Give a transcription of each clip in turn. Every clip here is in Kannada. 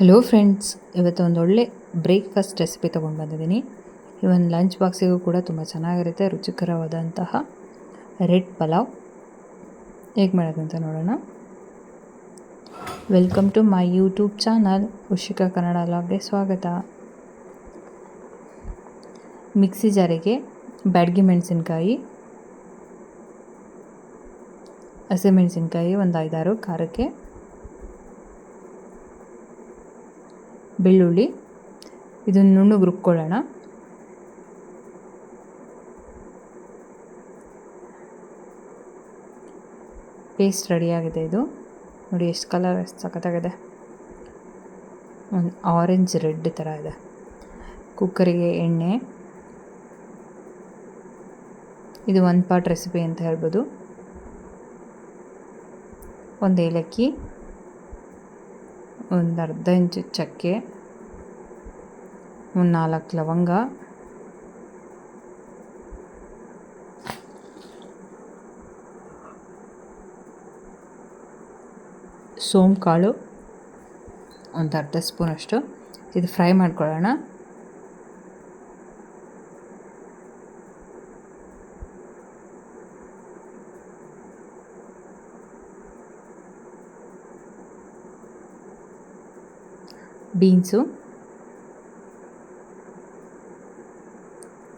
ಹಲೋ ಫ್ರೆಂಡ್ಸ್ ಇವತ್ತು ಒಂದು ಒಳ್ಳೆ ಬ್ರೇಕ್ಫಾಸ್ಟ್ ರೆಸಿಪಿ ತೊಗೊಂಡು ಬಂದಿದ್ದೀನಿ. ಒಂದು ಲಂಚ್ ಬಾಕ್ಸಿಗೂ ಕೂಡ ತುಂಬ ಚೆನ್ನಾಗಿರುತ್ತೆ, ರುಚಿಕರವಾದಂತಹ ರೆಡ್ ಪಲಾವ್ ಹೇಗೆ ಮಾಡೋದಂತ ನೋಡೋಣ. Welcome to my YouTube channel Ushika Kannada ಲಾಗ್ಗೆ ಸ್ವಾಗತ. ಮಿಕ್ಸಿ ಜಾರಿಗೆ ಬ್ಯಾಡ್ಗಿ ಮೆಣಸಿನ್ಕಾಯಿ ಹಸಿಮೆಣಸಿನ್ಕಾಯಿ ಒಂದು ಐದಾರು, ಖಾರಕ್ಕೆ. ಬೆಳ್ಳುಳ್ಳಿ, ಇದನ್ನು ನುಣ್ಣಗೆ ರುಬ್ಕೊಳ್ಳೋಣ. ಪೇಸ್ಟ್ ರೆಡಿಯಾಗಿದೆ ಇದು. ನೋಡಿ ಎಷ್ಟು ಕಲರ್, ಎಷ್ಟು ಸಖತ್ತಾಗಿದೆ. ಒಂದು ಆರೆಂಜ್ ರೆಡ್ ಥರ ಇದೆ. ಕುಕ್ಕರಿಗೆ ಎಣ್ಣೆ. ಇದು ಒಂದು ಪಾಟ್ ರೆಸಿಪಿ ಅಂತ ಹೇಳ್ಬೋದು. ಒಂದು ಏಲಕ್ಕಿ. ಒಂದು ಅರ್ಧ ಇಂಚು ಚಕ್ಕೆ ಒಂದು ನಾಲ್ಕು ಲವಂಗ ಸೋಮ್ ಕಾಳು ಒಂದು ಅರ್ಧ ಸ್ಪೂನಷ್ಟು ಇದು ಫ್ರೈ ಮಾಡ್ಕೊಳ್ಳೋಣ. ಬೀನ್ಸು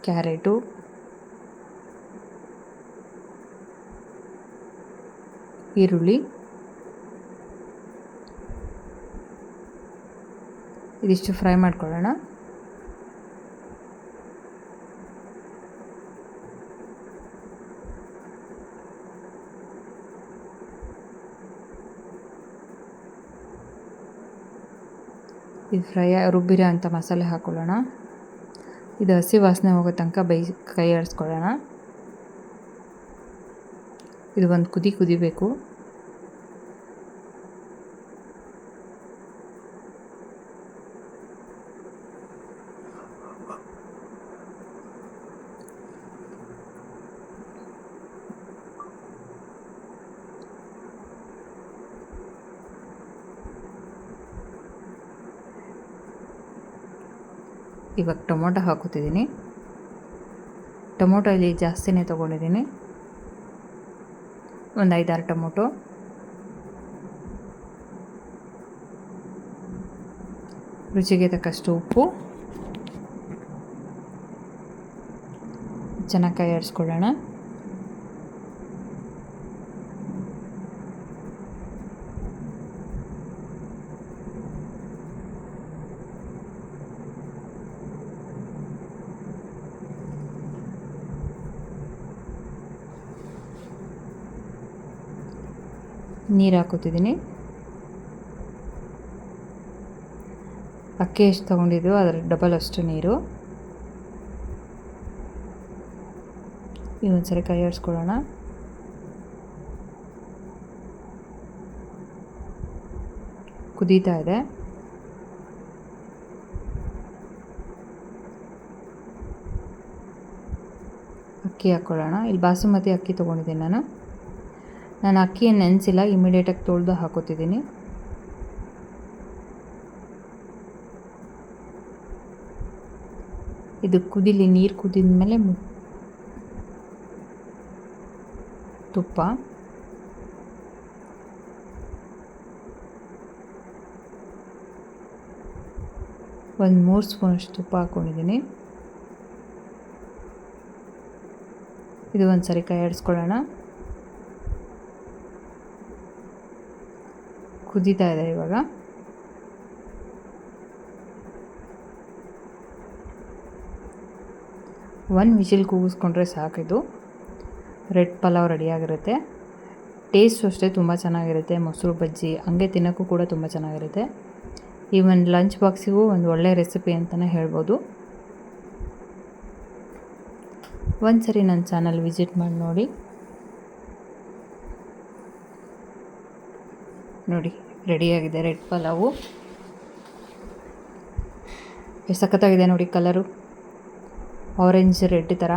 ಕ್ಯಾರೆಟು ಈರುಳ್ಳಿ. ಇದಿಷ್ಟು ಫ್ರೈ ಮಾಡ್ಕೊಳ್ಳೋಣ. ಇದು ಫ್ರೈ ರುಬ್ಬಿರೋ ಅಂಥ ಮಸಾಲೆ ಹಾಕ್ಕೊಳ್ಳೋಣ ಇದು ಹಸಿ ವಾಸನೆ ಹೋಗೋ ತನಕ ಬೈ ಕೈ ಆಡಿಸ್ಕೊಳ್ಳೋಣ ಇದು ಒಂದು ಕುದಿ ಕುದಿಬೇಕು. ಇವಾಗ ಟೊಮೊಟೊ ಹಾಕೋತಿದ್ದೀನಿ ಟೊಮೊಟೊ ಇಲ್ಲಿ ಜಾಸ್ತಿನೇ ತೊಗೊಂಡಿದ್ದೀನಿ. ಒಂದು ಐದಾರು ಟೊಮೊಟೊ. ರುಚಿಗೆ ತಕ್ಕಷ್ಟು ಉಪ್ಪು. ಚೆನ್ನಾಗಿ ಕೈ ಆಡಿಸ್ಕೊಳ್ಳೋಣ ನೀರು ಹಾಕೋತಿದ್ದೀನಿ ಅಕ್ಕಿ ಎಷ್ಟು ತೊಗೊಂಡಿದ್ದು? ಅದರ ಡಬಲ್ ಅಷ್ಟು ನೀರು. ಇನ್ನೊಂದ್ಸರಿ ಕೈ ಆಡಿಸ್ಕೊಳ್ಳೋಣ ಕುದೀತಾ ಇದೆ. ಅಕ್ಕಿ ಹಾಕ್ಕೊಳ್ಳೋಣ ಇಲ್ಲಿ ಬಾಸುಮತಿ ಅಕ್ಕಿ ತೊಗೊಂಡಿದ್ದೀನಿ ನಾನು. ನಾನು ಅಕ್ಕಿಯನ್ನು ನೆನೆಸಿಲ್ಲ ಇಮಿಡಿಯೇಟಾಗಿ ತೊಳೆದು ಹಾಕೋತಿದ್ದೀನಿ ಇದು ಕುದಿಲಿ, ನೀರು ಕುದಿದ ಮೇಲೆ ತುಪ್ಪ. ಒಂದು ಮೂರು ಸ್ಪೂನಷ್ಟು ತುಪ್ಪ ಹಾಕ್ಕೊಂಡಿದ್ದೀನಿ ಇದು ಒಂದು ಸರಿ ಕೈ ಆಡಿಸ್ಕೊಳ್ಳೋಣ ಕುದೀತಾ ಇದೆ ಇವಾಗ. ಒಂದು ವಿಷಿಲ್ ಕೂಗಿಸ್ಕೊಂಡ್ರೆ ಸಾಕಿದು ರೆಡ್ ಪಲಾವ್ ರೆಡಿಯಾಗಿರುತ್ತೆ ಟೇಸ್ಟು ಅಷ್ಟೇ ತುಂಬ ಚೆನ್ನಾಗಿರುತ್ತೆ. ಮೊಸರು ಬಜ್ಜಿ, ಹಂಗೆ ತಿನ್ನೋಕ್ಕೂ ಕೂಡ ತುಂಬ ಚೆನ್ನಾಗಿರುತ್ತೆ. ಈ ಒಂದು ಲಂಚ್ ಬಾಕ್ಸಿಗೂ ಒಂದು ಒಳ್ಳೆ ರೆಸಿಪಿ ಅಂತಲೇ ಹೇಳ್ಬೋದು. ಒಂದು ಸರಿ ನನ್ನ ಚಾನಲ್ ವಿಸಿಟ್ ಮಾಡಿ ನೋಡಿ. ನೋಡಿ ರೆಡಿಯಾಗಿದೆ ರೆಡ್ ಪಲಾವು. ಎಷ್ಟು ಸಖತ್ತಾಗಿದೆ ನೋಡಿ ಕಲರು ಆರೆಂಜ್ ರೆಡ್ ಥರ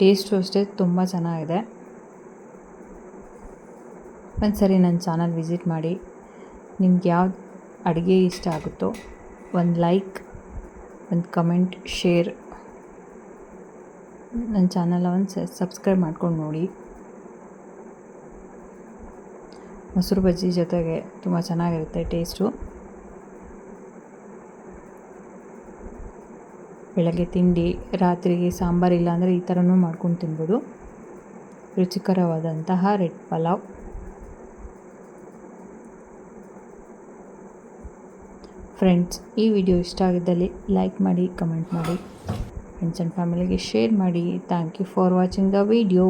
ಟೇಸ್ಟು ಅಷ್ಟೇ ತುಂಬ ಚೆನ್ನಾಗಿದೆ. ಒಂದು ಸರಿ ನನ್ನ ಚಾನಲ್ ವಿಸಿಟ್ ಮಾಡಿ. ನಿಮ್ಗೆ ಯಾವ ಅಡುಗೆ ಇಷ್ಟ ಆಗುತ್ತೋ ಒಂದು ಲೈಕ್ ಒಂದು ಕಮೆಂಟ್ ಶೇರ್ ನನ್ನ ಚಾನಲ್ ಒಂದು ಸಬ್ಸ್ಕ್ರೈಬ್ ಮಾಡ್ಕೊಂಡು ನೋಡಿ. ಮೊಸರು ಬಜ್ಜಿ ಜೊತೆಗೆ ತುಂಬ ಚೆನ್ನಾಗಿರುತ್ತೆ ಟೇಸ್ಟು. ಬೆಳಗ್ಗೆ ತಿಂಡಿ, ರಾತ್ರಿಗೆ ಸಾಂಬಾರು ಇಲ್ಲಾಂದರೆ ಈ ಥರನೂ ಮಾಡ್ಕೊಂಡು ತಿನ್ಬೋದು. ರುಚಿಕರವಾದಂತಹ ರೆಡ್ ಪಲಾವ್. ಫ್ರೆಂಡ್ಸ್, ಈ ವಿಡಿಯೋ ಇಷ್ಟ ಆಗಿದ್ದಲ್ಲಿ ಲೈಕ್ ಮಾಡಿ, ಕಮೆಂಟ್ ಮಾಡಿ. ಫ್ರೆಂಡ್ಸ್ ಆ್ಯಂಡ್ ಫ್ಯಾಮಿಲಿಗೆ ಶೇರ್ ಮಾಡಿ. Thank you for watching the video.